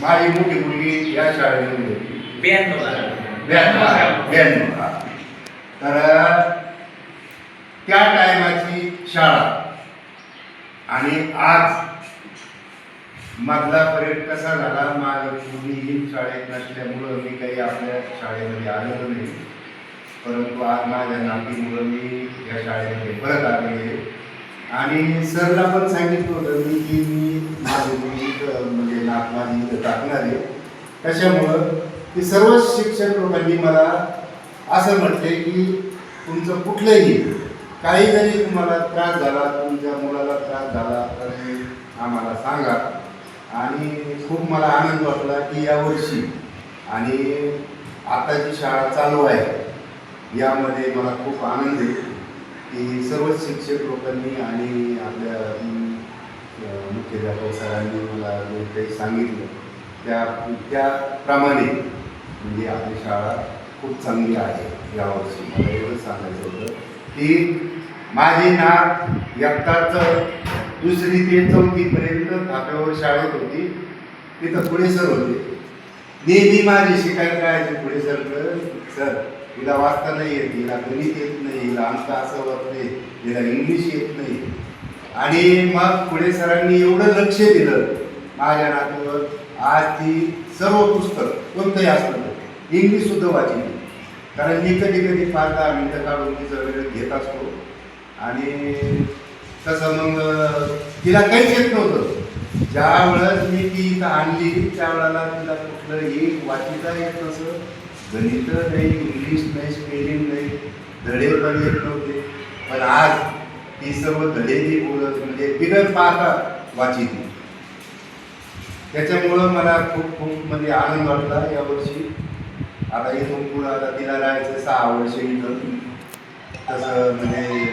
माझी मोठी मुलगी या शाळेमध्ये. होती ब्याण्णव ब्याण्णव ब्याण्णव हा. तर त्या टायमाची शाळा आणि आज मधला फरक कसा झाला माझं पूर्वी शाळेत नसल्यामुळं मी काही आपल्या शाळेमध्ये आलेलो नाही. परंतु आज माझ्या नातीमुळं मी या शाळेमध्ये परत आलेले आणि सरला पण सांगितलं होतं मी की मी माझे म्हणजे नात माझी इथं टाकणार आहे. कशामुळं? की सर्व शिक्षक लोकांनी मला असं म्हटले की तुमचं कुठलंही काही जरी तुम्हाला त्रास झाला तुमच्या मुलाला त्रास झाला तर आम्हाला सांगा. आणि खूप मला आनंद वाटला की यावर्षी आणि आता जी शाळा चालू आहे. यामध्ये मला खूप आनंद आहे. की सर्व शिक्षक लोकांनी आणि आपल्या मुख्याध्यापक सरांनी मला जे काही सांगितलं त्या त्याप्रमाणे म्हणजे आपली शाळा खूप चांगली आहे यावर्षी. मला एवढंच सांगायचं होतं की माझी नाक इयत्ताच दुसरी ते चौथीपर्यंत धाब्यावर शाळेत होती. तिथं पुढे सर होते. नेहमी माझी शिकायला करायचे पुढे सर सर. हिला वाचता नाही येत हिला गणित येत नाही हिला अंक असं होत नाही हिला इंग्लिश येत नाही. आणि मग पुढे सरांनी एवढं लक्ष दिलं माझ्या नात्यावर आज ती सर्व पुस्तक कोणतंही असलं इंग्लिश सुद्धा वाचली कारण मी कधी कधी पाच दहा मिनटं काढून तिचं वेळ घेत असतो. आणि तसं मग तिला काहीच येत नव्हतं. ज्या वेळेस मी ती इथं आणली त्यावेळेला तिला कुठलं एक वाचिता येत नसं. गणित नाही इंग्लिश नाही स्पेलिंग नाही धडे पण येत नव्हते. पण आज ती सर्व धडे ती बोलत म्हणजे बिगर पाहता वाचित त्याच्यामुळं मला खूप खूप म्हणजे आनंद वाटला यावर्षी आता इथून पुढं आता तिला राहायचं सहा वर्ष इथं. तसं म्हणजे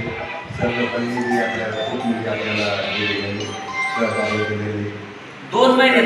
सर्व परिस्थिती आपल्याला खूप म्हणजे आपल्याला दोन महिने